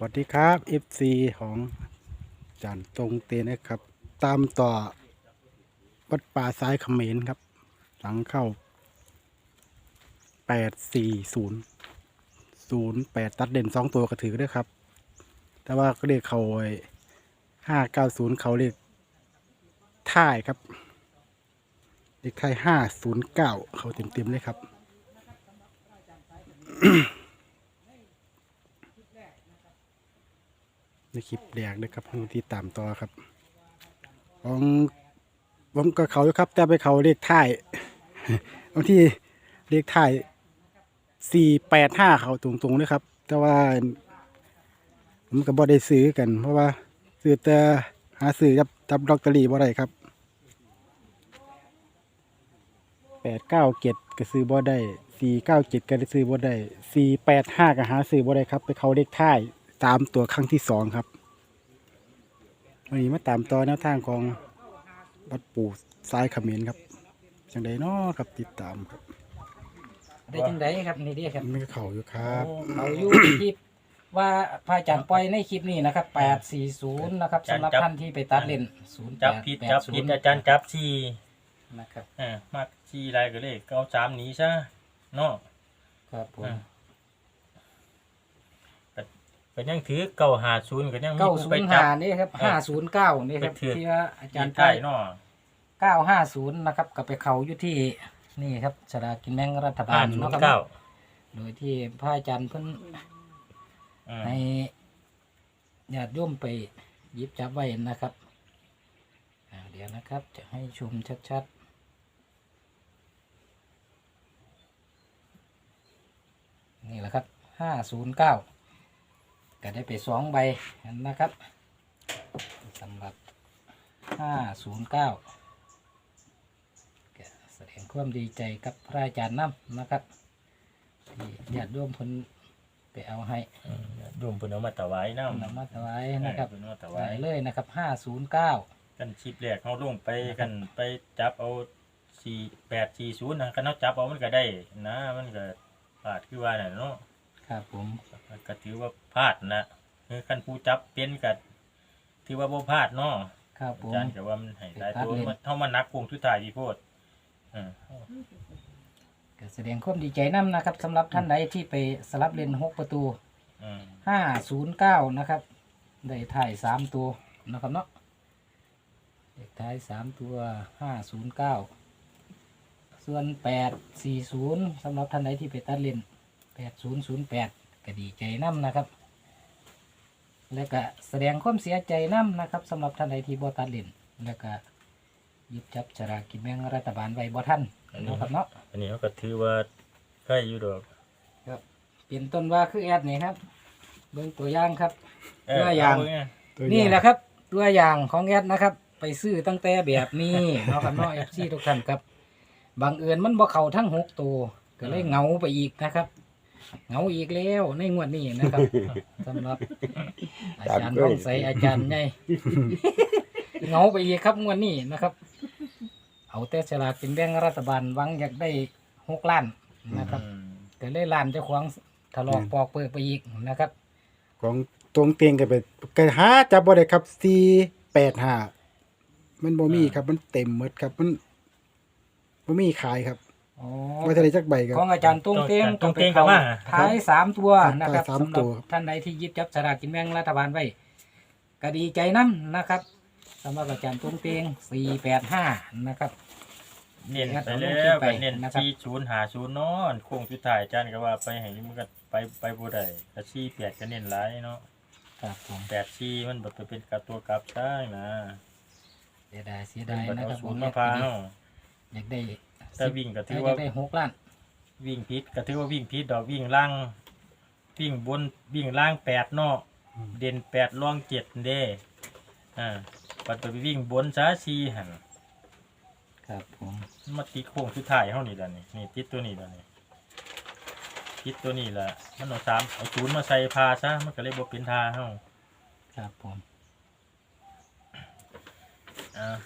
สวัสดีครับ FC ของจานตรงเตนะครับ ตามต่อวัดป่าซ้ายเขมรครับ หลังเข้า 840 08 ตัดเด่นสองตัวก็ถือด้วยครับ แต่ว่าก็เรียกเขาห้าเก้าศูนย์เขาเรียกท่ายครับ เรียกท่ายห้าศูนย์เก้าเขาเต็มๆเลยครับ ใน คลิปแรกนะครับผู้ที่ตามต่อครับของผมก็เขาครับ แต่ไปเขาเลขท้ายบางที่เลขท้ายสี่แปดห้าเขาตรงๆเลยครับ แต่ว่าผมก็บ่ได้ซื้อกัน เพราะว่าซื้อแต่หาซื้อจับจับลอตเตอรี่บ่ได้ครับแปดเก้าเจ็ดก็ซื้อบ่ได้สี่เก้าเจ็ดก็ซื้อบ่ได้สี่แปดห้าก็หาซื้อบ่ได้ครับ ไปเขาเลขท้าย ตามตัวครั้งที่สองครับวันนี้มาตามต่อแนวทางของวัดปู่ซ้ายเขมิ้นครับจังใดเนาะครับติดตามครับได้จังไดครับนี่เดีครับมันก็เขาอยู่ครับเราอยู่คลิปว่าพระอาจารย์ปล่อยในคลิปนี้นะครับแปดสี่ศูนย์นะครับสำหรับท่านที่ไปตัดเลนศูนย์จับผิดจับผิดอาจารย์จับชีนะครับอ่ามักชีอะไรก็เลยก็เอาสามหนี้ซะเนาะครับผมอ่า ก็ยังถือเก้าหาศูนย์ก็ยังมีเก้าผู้ศูไปนย์จัห้าบนี่ครับห้าศูนย์เก้านี่ครับไปถือ ที่ว่าอาจารย์ปล่ใต้อยเนาะเก้าห้าศูนย์นะครับก็ไปเขาอยู่ที่นี่ครับสลากกินแบ่งรัฐบาห้าลศูนเนาะย์ครับเก้าโดยที่พระอาจารย์เพิ่นอืมให้ญาติโยมไปหยิบจับไว้นะครับอ่าเดี๋ยวนะครับจะให้ชมชัดๆนี่แหละครับห้าศูนย์เก้า ก็ได้ไปสองใบนะครับสำหรับห้าศูนย์เก้าแสดงความดีใจกับพระอาจารย์น้ำนะครับ ที่ญาติโยมเพิ่นไปเอาให้อืมโยมเพิ่นเอามาถวายน้ำนำมาถวายนะครับเพิ่นเอามาถถวาวายยเลยนะครับห้าศูนย์เก้ากันชิปแรกเขาลงไปกันไปจับเอาสี่แปดสี่ศูนย์นะกันเขาจับเอามันก็ได้นะมันก็พลาดคือว่าน่ะเนาะ ครับผมก็ถือว่าพลาดนะคือคันผู้จับเป็นก็ถือว่าบ่พลาดเนาะครับผอามจารย์ก็ว่ามันให้หลายตัวไปพลาดเล่น มันเท่ามันนักคงทุกทายพี่โพดอ่าก็แสดงความดีใจน้ำนะครับสำหรับท่านใดที่ไปสลับเลนหกประตู อืมห้าศูนย์เก้านะครับ ได้ถ่ายสามตัวนะครับเนาะเลขท้ายสามตัวห้าศูนย์เก้าส่วนแปดสี่ศูนย์สำหรับท่านใดที่ไปตัดเลน แปดศูนย์ศูนย์แปดก็ดีใจน้ำนะครับ แล้วก็แสดงความเสียใจน้ำนะครับสำหรับท่านใดที่บ่ตัดเลนแล้วก็หยิบจับฉลากกินแบ่งรัฐบาลไว้บ่ท่านนะครับเนาะอันนี้เขาก็ถือว่าใครอยู่ดอกเปลี่ยนต้นว่าคือแอดนี่ครับเบิ่งตัวอย่างครับเออตัวอย่างเไงตัวนี่อย่างแหละครับ ตัวอย่างของแอดนะครับ ไปซื้อตั้งแต่แบบนี้เนาะครับเนาะ FC ทุกท่านครับบังเอิญมันบ่เข้าทั้งหกตัวก็เลยเหงาไปอีกนะครับ เหงาอีกแล้วในงวดนี้นะครับ สำหรับ อาจารย์ต้องใส่อาจารย์ใหญ่เหงาไปอีกครับงวดนี้นะครับ เอาแต่ฉลากกินแบ่งรัฐบาลหวังอยากได้หกล้านนะครับอืมก็เลยล้านเจ้าของถลอกปอกเปิดไปอีกนะครับของตรงเตียงก็ไปก็หาจับบ่ได้ครับสี่แปดห้ามันบ่มีครับ มันเต็มหมดครับ มันบ่มีขายครับ อ๋อว่าจะได้จักใบครับ ของอาจารย์ตุ้งเต้งตุ้งเต้งก็มาท้ายสามตัวนะครับท้ายสามสำหตัรับว ท่านใดที่หยิบจับสลากกินแบ่งรัฐบาลไว้ก็ดีใจนั่นะครับสำหรับอาจารย์ตุ้งเต้งสี่แปดห้านะครับ เน้นครับไปแล้เอาลงคลิวปไปก็เน้นนะครับ ที่ศูนย์หาศูนย์เนอนโค้งสุดท้ายอาจารย์ก็ว่าไปให้มันก็ไปไปบ่ได้ก็ชี้แปดก็เน้นหลายเนาะครับผมแปดชี้มันบ่ไปเป็นกับตัวกลับซะนะเสียดายเสียเป็ดานยบัดนะเอาครับศูผมนย์อมาพาเนาะยากได้ ถ้าวิ่งก็ถืออยาว่ากได้หกล้านวิ่งพิษก็ถือว่าวิ่งพิษดอกวิ่งล่าง วิ่งบนวิ่งล่างแปดเนาะเด่นแปดล่องเจ็ดเด้อ่าปัดไปวิ่งบนซะสี่หันครับผมมาติดโค้งสุดท้ายเฮานี่ล่ะนี่นี่ติดตัวนี้ล่ะนี่ติดตัวนี้ล่ะมันเอาสามเอาศูนย์มาใส่พาซะมันก็เลยบ่เป็นทาเฮาครับผมอ่า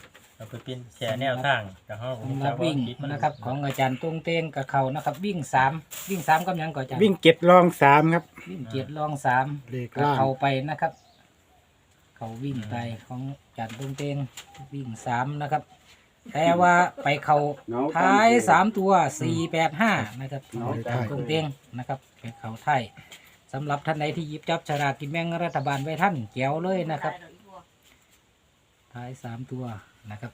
เอาไปเป็นแชร์แนวทางกับเฮาสำหรับวิ่งนะครับของอาจารย์ตรงเตงกับเขานะครับ วิ่งสามวิ่งสามกำยังก่อนอาจารย์วิ่งเก็ดรองสามครับ วิ่งเกียรติรองสามเลขก็ล่างเขาไปนะครับ เขาวิ่งไปของอาจารย์ตรงเตงวิ่งสามนะครับ แต่ว่าไปเขาท้ายสามตัวสี่แปดห้านะครับของอาจารย์ตรงเตงนะครับไปเขาท้ายสำหรับท่านใดที่หยิบจับฉลากกินแบ่งรัฐบาลไว้ท่านแก้วเลยนะครับ ท้ายสามตัว นะครับ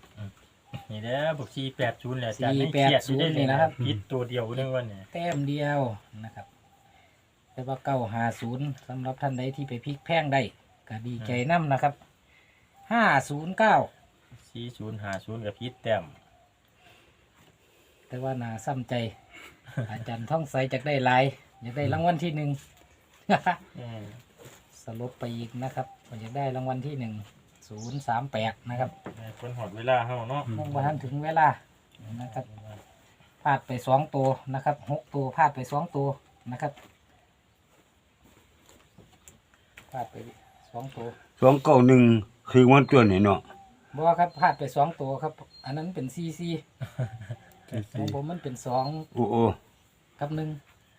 นี่เด้อบอก480แหละอาจารย์ยัง480เครียดอยู่ได้นี่นะครับผิดตัวเดียวนึงวันนี้แต้มเดียวนะครับ แต่ว่าเก้าหาศูนย์สำหรับท่านใดที่ไปพลิกแพงได้ก็ดีใจน้ำนะครับห้าศูนย์เก้า4050กับผิดแต้มแต่ว่านาซ้ำใจ อาจารย์ท่องใสจากได้หลายอยากได้รางวัลที่หนึ่งอืมสลบไปอีกนะครับอยากได้รางวัลที่หนึ่ง ศูนย์สามแปดนะครับให้คนหอดเวลาเฮาเนาะยังบ่ทันถึงเวลานะครับพลาดไปสองตัวนะครับหกตัวพลาดไปสองตัวนะครับพลาดไปสองตัวสองเก้าหนึ่งคือวันตัวนี่เนาะบอกว่าครับพลาดไปสองตัวครับ อันนั้นเป็นซีซีของผมมันเป็นสองโอ้โอ้กับหนึ่ง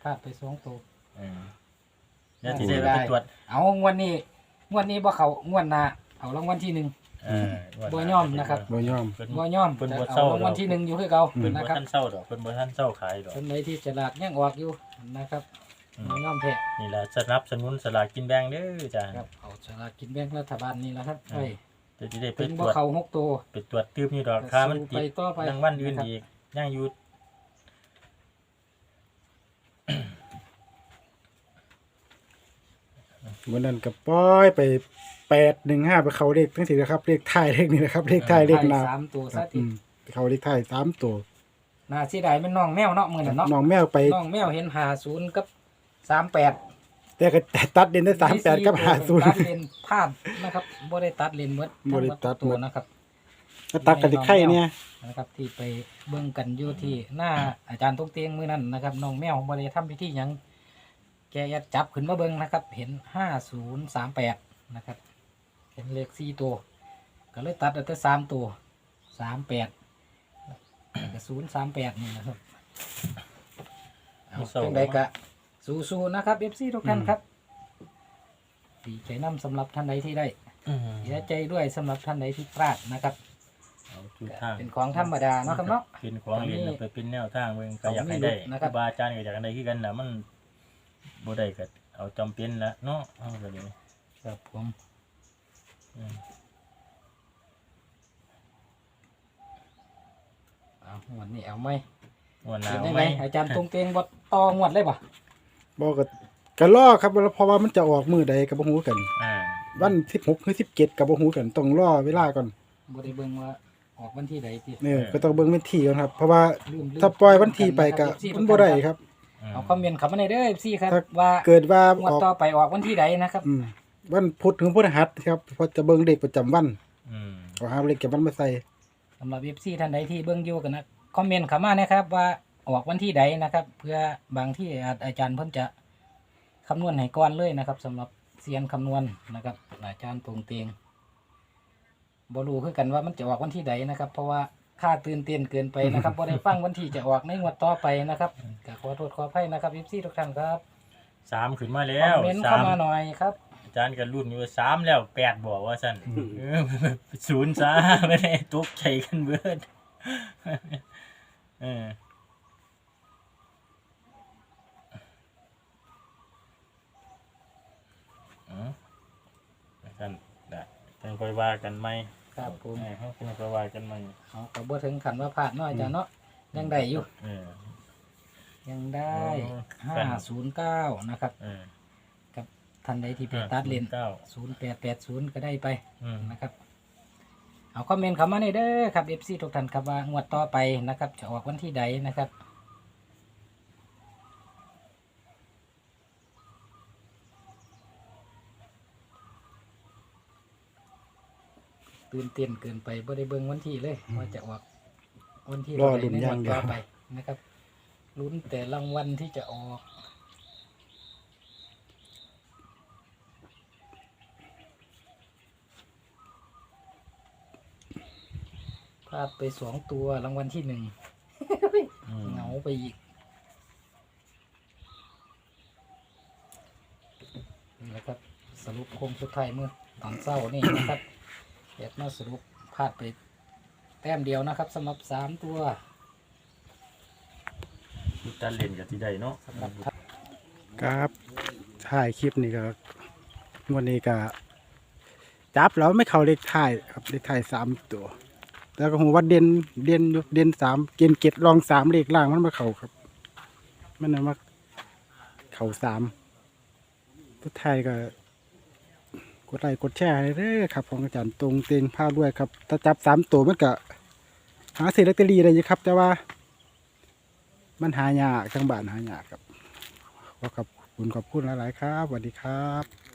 พลาดไปสองตัวอืมเดี๋ยวสิได้ไปตรวจเอางวดนี้งวดนี้บ่เขางวดหน้า เอารางวัลที่หนึ่งเออว่าบ่ย่อมนะครับ บ่ยอม เพิ่นบ่ย่อมเพิ่นแต่บ่เอาเศร้ารางวัลที่หนึ่งอยู่คือเก่าเพิ่นบ่นะครับทันเศร้าดอกเพิ่นบ่ทันเศร้าขายดอก คนไหนที่ฉลาดยังออกอยู่นะครับอืม บ่ย่อมแพ้นี่แหละสนับสนุนสลากกินแบ่งเด้อจ้าครับเอาฉลากกินแบ่งรัฐบาลนี่แหละครับอืมไปจะสิได้ไปเป็นตบ่รวจเขาหกตัว ไปตรวจตืบนี่ดอกก็ค่ามันสู้ติไปดต่อไปรางวัลอื่นนะครับอีกยังอยู่ วันนั้นก็ปล่อยไป แปดหนึ่งห้าไปเขาเลขทั้งสี่นะครับเลขท้ายเลขนี้นะครับเลขท้ายเลขหนาสามตัวครัซะบทีอืมไปเขาเลขท้ายสามตัวน่าเสียดายเป็นน้องแมวเนาะมื้อนั้นเนาะน้องแมวไป น้องแมวเห็นหาศูนย์กับสามแปดแต่ก็ตัดเด่นได้สามแปดกับห้าศูนย์ ตัดเลนพลาดนะครับบ่ได้ตัดเลนหมดบ่ได้ตัดหมดตัวนะครับก็ตัดกันที่ไข่เนี่ย นะครับที่ไปเบิ่งกันอยู่ที่หน้าอาจารย์ตรงเตียงมื้อนั้นนะครับน้องแมวบ่ได้ทำพิธีหยังแกยัดจับขึ้นมาเบิ่งนะครับ เห็นห้าศูนย์สามแปดนะครับ เห็นเลขสี่ตัว ก็เลยตัดเอาแต่สามตัวสามแปดแล้วก็ศูนย์สามแปดนี่นะครับเอาเป็นไดกะสู้ๆนะครับเอฟซีทุกท่านครับดีใจน้ำสำหรับท่านใดที่ได้อืมเสียใจด้วยสำหรับท่านใดที่พลาดนะครับ เอาทุกทางเป็นของธรรมดาเนาะครับเนาะ เป็นของเล่นเอาไปเป็นแนวทางเบิ่งก็อยากให้ของมีได้ลูกนะครับ ครูบาอาจารย์ก็อยากให้ได้คือกันน่ะมันบ่ได้ก็เอาจำเป็นละเนาะเอาก็ดีครับผมอืม เอางวดนี้เอาไหมวันหนาเป็นวยังไหมไงอาจารย์ตรงเตียงบดตองวดเลยป่ะบอกก็ก็รอครับเพราะว่ามันจะออกมือใดกับบ่ฮู้กัน อ่าวันสิบหกหรือสิบเจ็ดกับบ่ฮู้กันต้องรอเวลาก่อนบได้เบิ่งว่าออกวันที่ใดติเนี่ยก็ต้องเบิ่งเป็นที่ก่อนครับ เพราะว่าลืมลืมถ้าปล่อยวันที่ไปก็นะครับ FC มันบ่ได้ครับ เอาคอมเมนต์เข้ามาในเด้อเอฟซีครับถ้า ว่าเกิดว่างวดออกต่อไปออกวันที่ใดนะครับ อืม วันพุธถึงพฤหัสครับเพอจะเบิ่งเลขประจำวันอืมก็หาเลขประจำวันมาใส่สำหรับเอฟซีท่านใดที่เบิ่งอยู่กันนะคอมเมนต์เข้ามานะครับ ว่าออกวันที่ใดนะครับ เพื่อบางที่อาอาจารย์เพิ่นจะคำนวณให้ก่อนเลยนะครับสำหรับเซียนคำนวณนะครับ อาจารย์ตรงเตียงบ่รู้คือกันว่ามันจะออกวันที่ใดนะครับ เพราะว่าค่าตื่นเต้นเกินไปนะครับบ่ได้ฟังวันที่จะออกในงวดต่อไปนะครับก็ขอโทษขออภัยนะครับเอฟซีทุกท่านครับสามขึ้นมาแล้ควอมเมนต์สาเข้ามมาหน่อยครับ อาจารย์ก็รุ่นอยู่ว่าสามแล้วแปดบอกว่าสั่นเออศูนย์ซะไม่ได้ตกใจกันเบิดเอออ๋อท่านได้ท่านค่อยว่ากันไหมครับผมเออเขาค่อยว่ากันไหมเอาก็บ่ถึงขันว่าพลาดเนาะอาจารย์เนาะยังได้อยู่เออยังได้อ๋อห้าศูนย์เก้านะครับ เออกับ ท่านใดที่ไปตัดเลนเก้าศูนย์แปดแปดศูนย์ก็ได้ไปอืมนะครับ เอาคอมเมนต์เข้ามาในอยเด้อครับเอฟซีทุกท่านครับว่างวดต่อไปนะครับ จะออกวันที่ใดนะครับ ตื่นเต้นเกินไปบ่ได้เบิ่งวันที่เลยว่าจะออกวันที่รอเท่าใดลุ้นในอย่างวันเดียว ต่อไปนะครับลุ้นแต่รางวัลที่จะออก พลาดไปสองตัวรางวัลที่หนึ่งอืมเหงาไปอีกนี่แหละครับสรุปโค้งสุดท้ายเมื่อตอนเศร้านี่นะครับเดี๋ยวมาสรุปพลาดไปแต้มเดียวนะครับสำหรับสามตัวชุดตัดเล่นกับที่ใดเนาะ สำหรับ ครับถ่ายคลิปนี่ก็งวันนี้ก็จับแล้วไม่เข้าเลขถ่ายครับเลขถ่ายสามตัว แล้วก็ผมว่าเด่นเด่นอยู่เด่นสามเกณฑ์เกตรองสามเลขล่างมันมาเข่าครับมันน่ะมาเข่าสามทุกไทยก็กดไลค์กดแชร์เด้อครับของอาจารย์ตรงเตียงผ้าด้วยครับ ถ้าจับสามตัวมันก็หาซื้อลอตเตอรี่ได้ยครับ แต่ว่า มันหายากจังบานหายากครับขอขอบคุณขอบคุณหลาย ๆ ครับสวัสดีครับ